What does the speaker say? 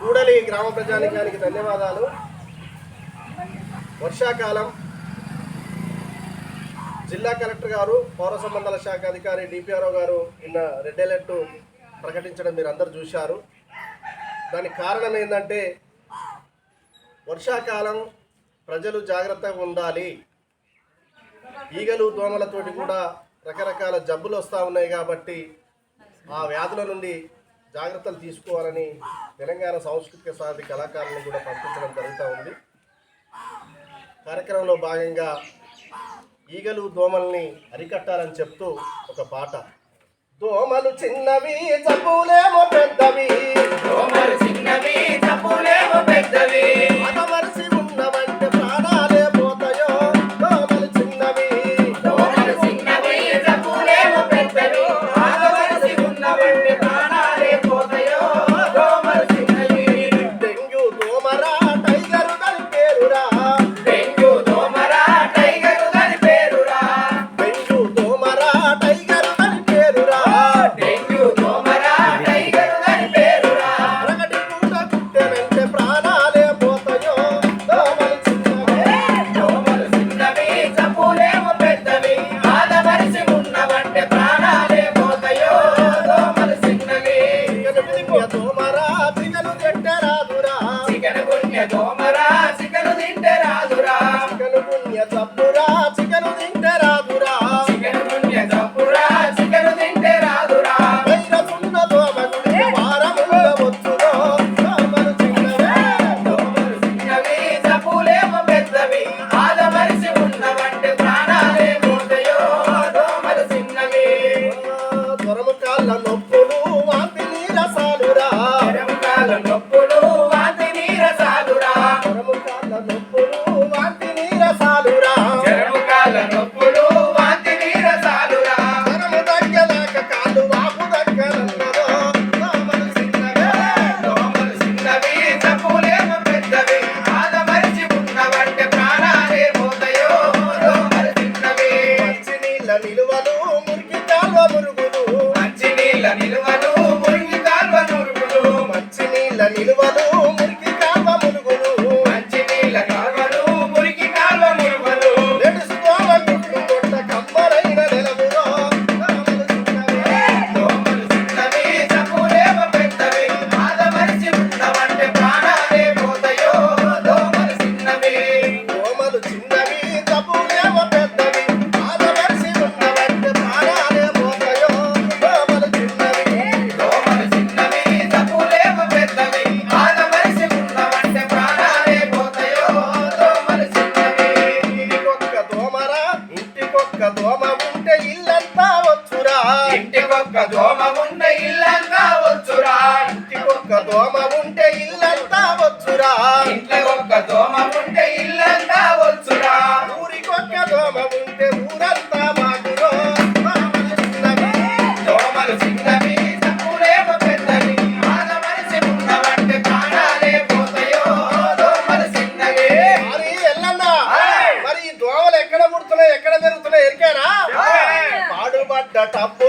కూడలి గ్రామ ప్రజానికానికి ధన్యవాదాలు. వర్షాకాలం. జిల్లా కలెక్టర్ గారు పౌర సంబంధాల శాఖ అధికారి డిపిఆర్ఓ గారు నిన్న రెడ్ అలర్ట్ ప్రకటించడం మీరు అందరు చూశారు. దానికి కారణం ఏంటంటే వర్షాకాలం ప్రజలు జాగ్రత్తగా ఉండాలి. ఈగలు దోమలతోటి కూడా రకరకాల జబ్బులు వస్తూ ఉన్నాయి కాబట్టి ఆ వ్యాధుల నుండి జాగ్రత్తలు తీసుకోవాలని తెలంగాణ సాంస్కృతిక సాధి కళాకారులను కూడా పంపించడం జరుగుతూ ఉంది. కార్యక్రమంలో భాగంగా ఈగలు దోమల్ని అరికట్టాలని చెప్తూ ఒక పాట. దోమలు చిన్నవి జబ్బులేమో పెద్దవి. దోమలు చిన్నవి get up. నిలువను จับ